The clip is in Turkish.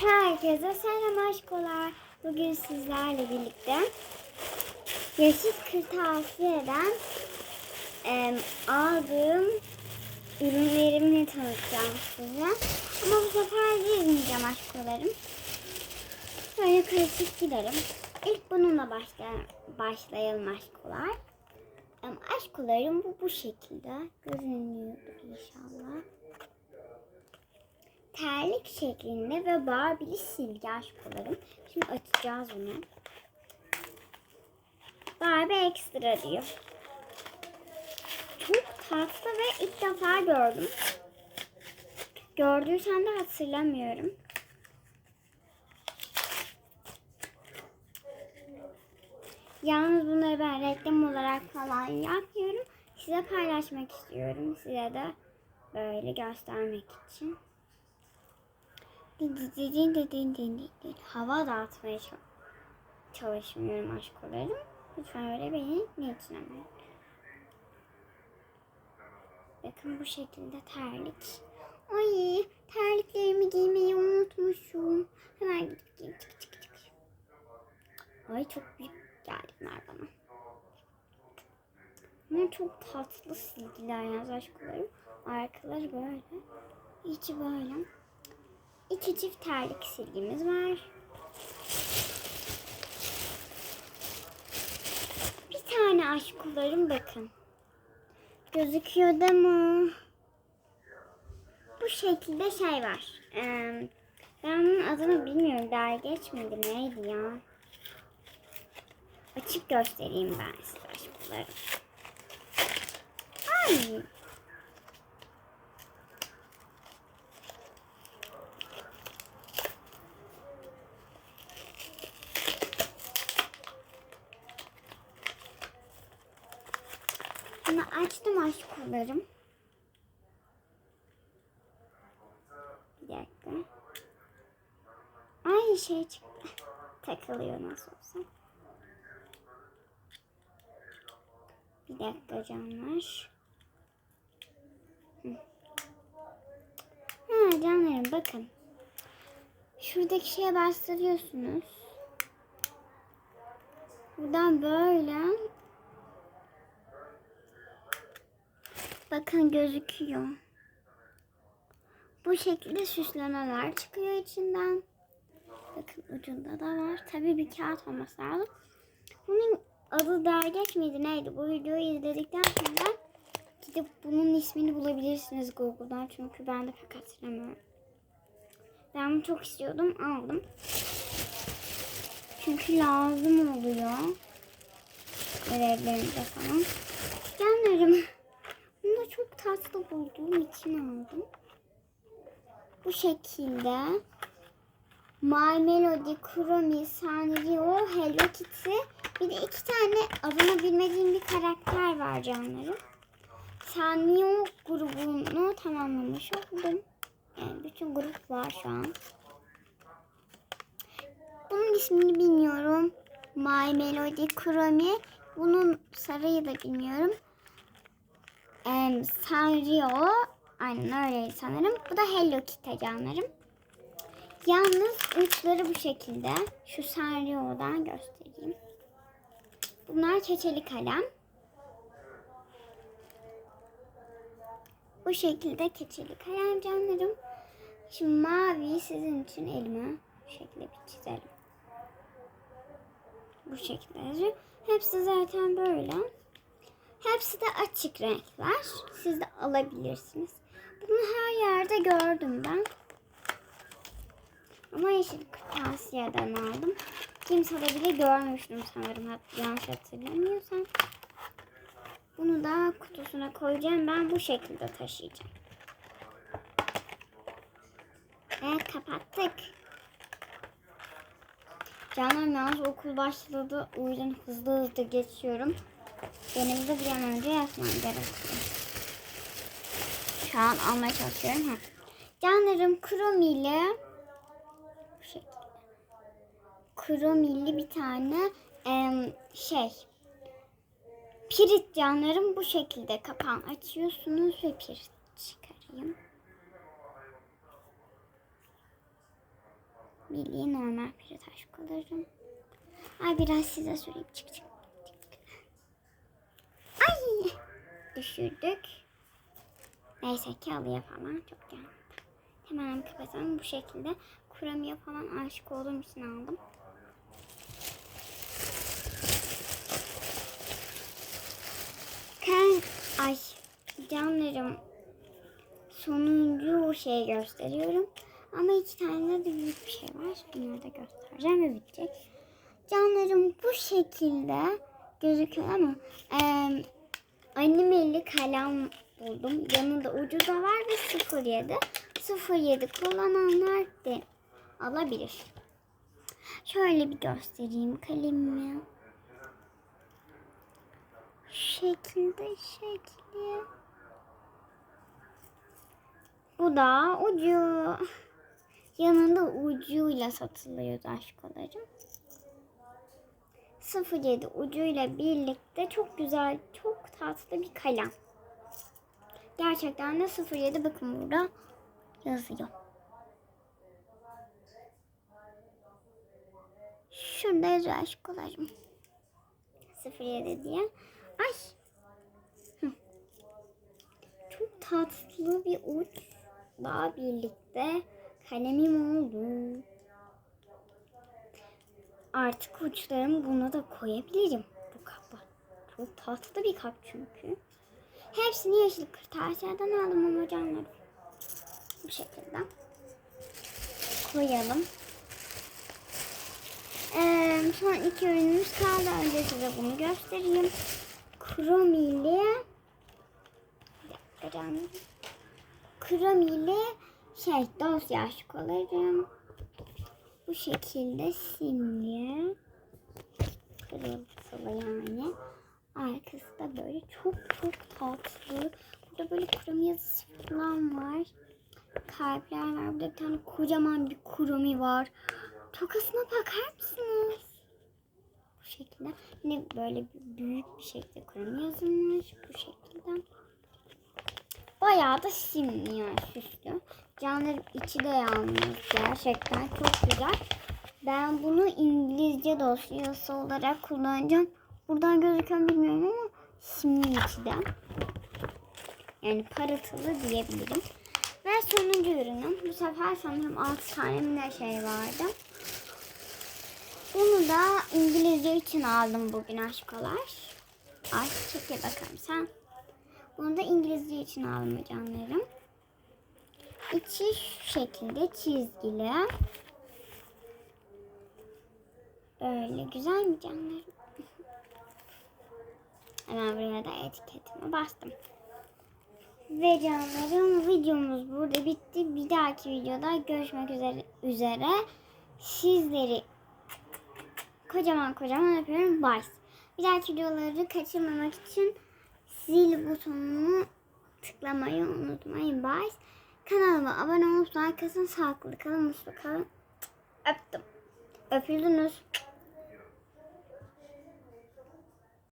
Herkese selam aşkolar. Bugün sizlerle birlikte Yeşil Kırtasiye'den em, aldığım ürünlerimi tanıtacağım size. Ama bu sefer gezmeyeceğim aşkolarım. Böyle klasik giderim. İlk bununla başla, başlayalım aşkolar. Em, aşkolarım bu bu şekilde. Görünüyordur inşallah terlik şeklinde ve barbili silgi aşkolarım. Şimdi açacağız bunu. Barbie Extra diyor. Çok tatlı ve ilk defa gördüm. Gördüysem de hatırlamıyorum. Yalnız bunları ben reklam olarak falan yapmıyorum. Size paylaşmak istiyorum. Size de böyle göstermek için. Hava dağıtmaya çal- çalışmıyorum aşkolarım. Lütfen öyle beni ama. Bakın bu şekilde terlik. Ay terliklerimi giymeyi unutmuşum. Hemen gidip giyeyim. Çık çık çık. Ay çok büyük geldi bana. Bunlar çok tatlı silgiler yalnız aşkolarım. Arkaları böyle. içi böyle. İki çift terlik silgimiz var. Bir tane aşkularım bakın. Gözüküyor da mı? Bu şekilde şey var. Ee, ben bunun adını bilmiyorum. Dergeç miydi neydi ya? Açıp göstereyim ben size aşkularım. Ay. Bunu açtım aşkolarım. Bir dakika. Ay şey çıktı. Takılıyor nasıl olsa. Bir dakika canlar. Ha canlarım bakın. Şuradaki şeye bastırıyorsunuz. Buradan böyle Bakın gözüküyor. Bu şekilde süslemeler çıkıyor içinden. Bakın ucunda da var. Tabii bir kağıt olması lazım. Bunun adı dergeç miydi neydi? Bu videoyu izledikten sonra gidip bunun ismini bulabilirsiniz Google'dan. Çünkü ben de pek hatırlamıyorum. Ben bunu çok istiyordum. Aldım. Çünkü lazım oluyor. Görevlerimde falan. Canlarım. Tatlı bulduğum için aldım. Bu şekilde My Melody, Chromie, Sanrio, Hello Kitty bir de iki tane adını bilmediğim bir karakter var canlarım. Sanrio grubunu tamamlamış oldum. Yani bütün grup var şu an. Bunun ismini bilmiyorum. My Melody, Chromie. Bunun sarıyı da bilmiyorum. Em, Sanrio. Aynen öyle sanırım. Bu da Hello Kitty canlarım. Yalnız uçları bu şekilde. Şu Sanrio'dan göstereyim. Bunlar keçeli kalem. Bu şekilde keçeli kalem canlarım. Şimdi mavi sizin için elime bu şekilde bir çizelim. Bu şekilde yazıyor. Hepsi zaten böyle. Hepsi de açık renkler. Siz de alabilirsiniz. Bunu her yerde gördüm ben. Ama yeşil kırtasiyeden aldım. Kimsede bile görmüştüm sanırım. Yanlış hatırlamıyorsam. Bunu da kutusuna koyacağım. Ben bu şekilde taşıyacağım. Evet kapattık. Canım yalnız okul başladı. O yüzden hızlı hızlı geçiyorum. Benim de bir an önce yapmam gerekiyor. Şu an almaya çalışıyorum. Ha. Canlarım kromili bu şekilde. Kromili bir tane şey pirit canlarım bu şekilde kapağını açıyorsunuz ve pirit çıkarayım. Bildiğin normal peri taş kullanırım. Ay biraz size süreyim. Çık çık. Ay düşürdük. Neyse ki alıyor falan çok geldi. Hemen kapatalım bu şekilde. Kuramiye falan aşık olduğum için aldım. Kan ay canlarım sonuncu şey gösteriyorum. Ama iki tane de büyük bir şey var. Bunları da göstereceğim ve bitecek. Canlarım bu şekilde gözüküyor ama eee animeli kalem buldum. Yanında ucu da var ve 07. 07 kullananlar de alabilir. Şöyle bir göstereyim kalemimi. Şekilde şekli. Bu da ucu. Yanında ucuyla satılıyor aşkolarım. 07 ucuyla birlikte çok güzel, çok tatlı bir kalem. Gerçekten de 07 bakın burada yazıyor. Şurada yazıyor aşkolarım. 07 diye. Ay. Hı. Çok tatlı bir uç daha birlikte kalemim oldu. Artık uçlarımı buna da koyabilirim bu kapa. Çok tatlı bir kap çünkü. Hepsini yeşil kırtasiyeden aldım ama. Bu şekilde. Koyalım. Ee, son iki ürünümüz kaldı. Önce size bunu göstereyim. Krom ile. Krom ile şey dosya aşkolarım. Bu şekilde simli. Kırıltılı yani. Arkası da böyle çok çok tatlı. Burada böyle kurum yazısı falan var. Kalpler var. Burada bir tane kocaman bir kurumi var. Tokasına bakar mısınız? Bu şekilde. Yine böyle büyük bir şekilde kurum yazılmış. Bu şekilde. Bayağı da simli yani süslü. Canların içi de yalnız gerçekten çok güzel. Ben bunu İngilizce dosyası olarak kullanacağım. Buradan mu bilmiyorum ama simli içi de. Yani parıltılı diyebilirim. Ve sonuncu ürünüm. Bu sefer sanırım 6 tane mi şey vardı. Bunu da İngilizce için aldım bugün aşkolar. Ay çekil bakalım sen. Bunu da İngilizce için aldım canlarım. İçi şu şekilde çizgili. Böyle güzel mi canlarım? Hemen buraya da etiketimi bastım. Ve canlarım videomuz burada bitti. Bir dahaki videoda görüşmek üzere. üzere. Sizleri kocaman kocaman öpüyorum. Bye. Bir dahaki videoları kaçırmamak için zil butonunu tıklamayı unutmayın. Bye. Kanalıma abone olup like atın. Sağlıklı kalın, mutlu kalın. Öptüm. Öpüldünüz.